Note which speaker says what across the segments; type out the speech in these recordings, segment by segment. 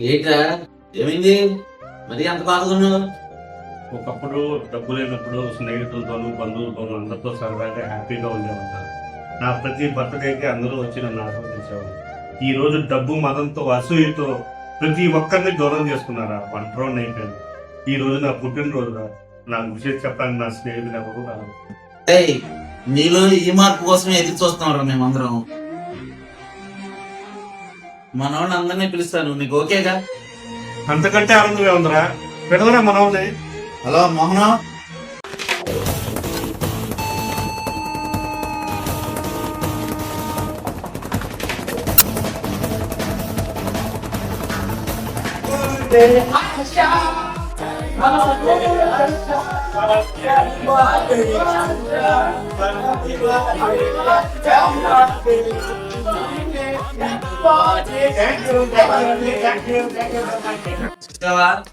Speaker 1: ఏంట్రా? ఏమైంది? మరి అంత బాధగా ఉన్నావు
Speaker 2: ఒకప్పుడు డబ్బు లేనప్పుడు స్నేహితులతోనూ బంధువులతోనూ అందరితో సరదాగా హ్యాపీగా ఉండేవాళ్ళం. నా ప్రతి బర్త్డేకి అందరూ వచ్చి నన్ను ఆస్వాదించేవారు ఈ రోజు డబ్బు మతంతో అసూయతో ప్రతి ఒక్కరిని దూరం చేసుకున్నారా? ఒంటరి అయిపోయాను ఈ రోజు నా పుట్టినరోజు నాకు విషయం చెప్పడానికి నా స్నేహితులు ఎవరు
Speaker 1: నీలో ఈ మార్పు కోసమే ఎదురు చూస్తున్నాం మేమందరం? మన వాళ్ళని అందరినీ పిలుస్తాను. నీకు ఓకేగా
Speaker 2: అంతకంటే ఆనందమే ఉందిరా. పెడదరా మనవుని
Speaker 1: హలో మోహన.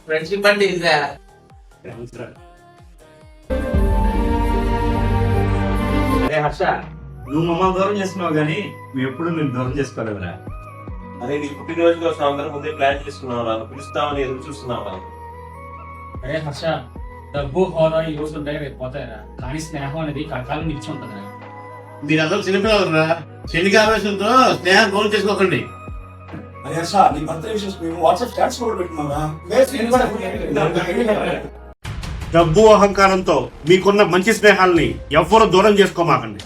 Speaker 1: ఫ్రెండ్షిప్ అంటే ఇదిరా
Speaker 2: అరే హర్ష నువ్వు మమ్మల్ని దూరం చేస్తున్నావు కానీ మేము ఎప్పుడు నేను దూరం చేసుకోలేదురా.
Speaker 3: అదే నీ పుట్టినరోజు కోసం అందరం ముందే ప్లాన్ చేసుకున్నాం రా. పిలుస్తామని ఎదురు చూస్తున్నాం రా.
Speaker 4: అరే హర్ష డబ్బు హోదా ఈ రోజు ఉంటాయి రేపు పోతాయిరా. కానీ స్నేహం అనేది కలకాలం నిలిచి ఉంటుంది
Speaker 5: మీరందరూ చిన్నపిల్లలరా శనికి ఆవేశంతో స్నేహం గోల్ చేసుకోకండి.
Speaker 6: అరే హర్ష నీ బర్త్డే విషయస్ మేము వాట్సాప్ స్టాటస్ కూడా
Speaker 2: డబ్బు అహంకారంతో మీకున్న మంచి స్నేహాల్ని ఎవ్వరూ దూరం చేసుకోమాకండి.